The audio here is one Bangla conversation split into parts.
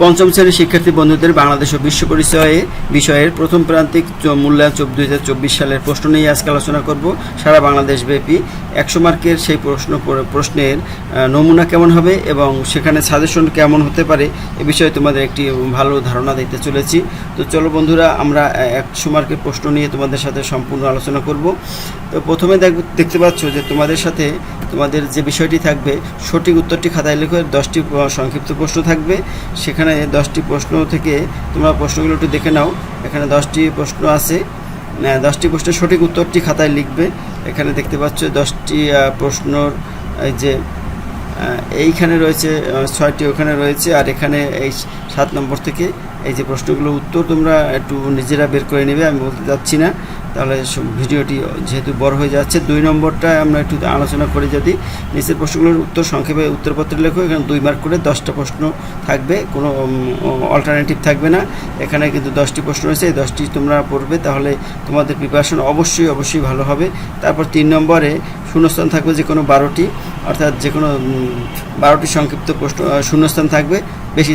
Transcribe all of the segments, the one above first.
পঞ্চম শ্রেণির শিক্ষার্থী বন্ধুদের বাংলাদেশ ও বিশ্ব পরিচয়ে বিষয়ের প্রথম প্রান্তিক মূল্যায়ন দুই হাজার চব্বিশ সালের প্রশ্ন নিয়ে আজকে আলোচনা করব। সারা বাংলাদেশ ব্যাপী একশো মার্কের সেই প্রশ্ন প্রশ্নের নমুনা কেমন হবে এবং সেখানে সাজেশন কেমন হতে পারে এ বিষয়ে তোমাদের একটি ভালো ধারণা দিতে চলেছি। তো চলো বন্ধুরা, আমরা একশো মার্কের প্রশ্ন নিয়ে তোমাদের সাথে সম্পূর্ণ আলোচনা করব। তো প্রথমে দেখ দেখতে পাচ্ছ যে তোমাদের সাথে তোমাদের যে বিষয়টি থাকবে, সঠিক উত্তরটি খাতায় লিখে, দশটি সংক্ষিপ্ত প্রশ্ন থাকবে। সেখানে দশটি প্রশ্ন থেকে তোমরা প্রশ্নগুলো একটু দেখে নাও। এখানে দশটি প্রশ্ন আছে। দশটি প্রশ্নের সঠিক উত্তরটি খাতায় লিখবে। এখানে দেখতে পাচ্ছ দশটি প্রশ্নর, এই যে এইখানে রয়েছে ছয়টি ওখানে রয়েছে। আর এখানে এই সাত নম্বর থেকে এই যে প্রশ্নগুলো উত্তর তোমরা একটু নিজেরা বের করে নেবে, আমি বলতে চাচ্ছি না। তাহলে ভিডিওটি যেহেতু বড় হয়ে যাচ্ছে, দুই নম্বরটা আমরা একটু আলোচনা করি যদি নিচের প্রশ্নগুলোর উত্তর সংক্ষেপে উত্তরপত্রে লেখো, এখানে দুই মার্ক করে দশটা প্রশ্ন থাকবে, কোনো অল্টারনেটিভ থাকবে না। এখানে কিন্তু দশটি প্রশ্ন রয়েছে, এই দশটি তোমরা পড়বে, তাহলে তোমাদের প্রিপারেশন অবশ্যই অবশ্যই ভালো হবে। তারপর তিন নম্বরে শূন্যস্থান থাকবে যে কোনো বারোটি, অর্থাৎ যে কোনো বারোটি সংক্ষিপ্ত প্রশ্ন শূন্যস্থান থাকবে। বেশি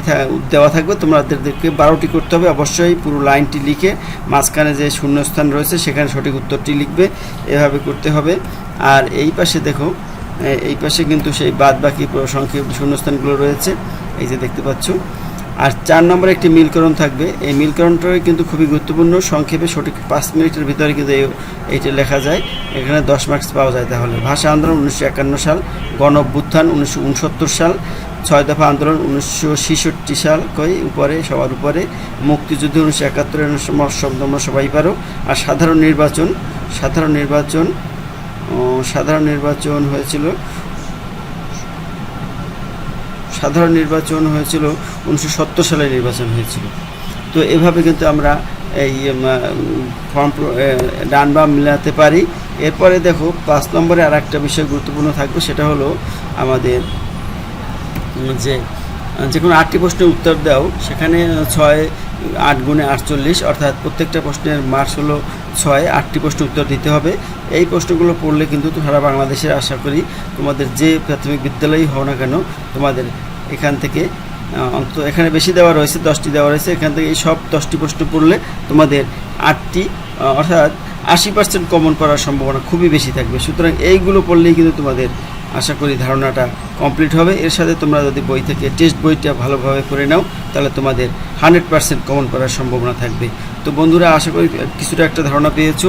দেওয়া থাকবে। তোমাদেরকে বারোটি করতে হবে। অবশ্যই পুরো লাইনটি লিখে মাঝখানে যে শূন্যস্থান রয়েছে, সেখানে সঠিক উত্তরটি লিখবে। এভাবে করতে হবে। আর এই পাশে দেখো এই পাশে কিন্তু সেই বাদ বাকি শূন্যস্থানগুলো রয়েছে। এই যে দেখতে পাচ্ছ আর চার নম্বরে একটি মিলকরণ থাকবে। এই মিলকরণটাই কিন্তু খুবই গুরুত্বপূর্ণ। সংক্ষেপে সঠিক পাঁচ মিনিটের ভিতরে কিন্তু এই- এইটা লেখা যায়। এখানে দশ মার্কস পাওয়া যায় তাহলে। ভাষা আন্দোলন উনিশশো একান্ন সাল, গণ অভ্যুত্থান উনিশশো উনসত্তর সাল, ছয় দফা আন্দোলন উনিশশো ছেষট্টি সাল কই উপরে, সবার উপরে, মুক্তিযুদ্ধ উনিশশো একাত্তরের শব্দ সবাই পারো। আর সাধারণ নির্বাচন সাধারণ নির্বাচন সাধারণ নির্বাচন হয়েছিল সাধারণ নির্বাচন হয়েছিল, উনিশশো সত্তর সালে নির্বাচন হয়েছিল। তো এভাবে কিন্তু আমরা এই ফর্ম ডান বাম মিলাতে পারি। এরপরে দেখো, পাঁচ নম্বরে আর একটা বিষয় গুরুত্বপূর্ণ থাকবে, সেটা হলো আমাদের যে যে কোনো আটটি প্রশ্নের উত্তর দাও, সেখানে ছয় আট গুণে আটচল্লিশ, অর্থাৎ প্রত্যেকটা প্রশ্নের মার্কস হলো ছয়, আটটি প্রশ্ন উত্তর দিতে হবে। এই প্রশ্নগুলো পড়লে কিন্তু সারা বাংলাদেশের, আশা করি, তোমাদের যে প্রাথমিক বিদ্যালয়ই হও না কেন, তোমাদের এখান থেকে আহ, অন্তত এখানে বেশি দেওয়া রয়েছে দশটি দেওয়া রয়েছে এখান থেকে এই সব দশটি প্রশ্ন পড়লে তোমাদের আটটি অর্থাৎ আশি পার্সেন্ট কমন করার সম্ভাবনা খুবই বেশি থাকবে। সুতরাং এইগুলো পড়লেই কিন্তু তোমাদের আশা করি ধারণাটা কমপ্লিট হবে। এর সাথে তোমরা যদি বই থেকে টেস্ট বইটা ভালোভাবে করে নাও তাহলে তোমাদের হান্ড্রেড পার্সেন্ট কমন করার সম্ভাবনা থাকবে। তো বন্ধুরা আশা করি কিছুটা একটা ধারণা পেয়েছ।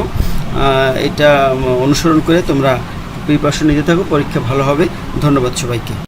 এটা অনুসরণ করে তোমরা প্রিপারেশন নিতে থাকো পরীক্ষা ভালো হবে। ধন্যবাদ সবাইকে।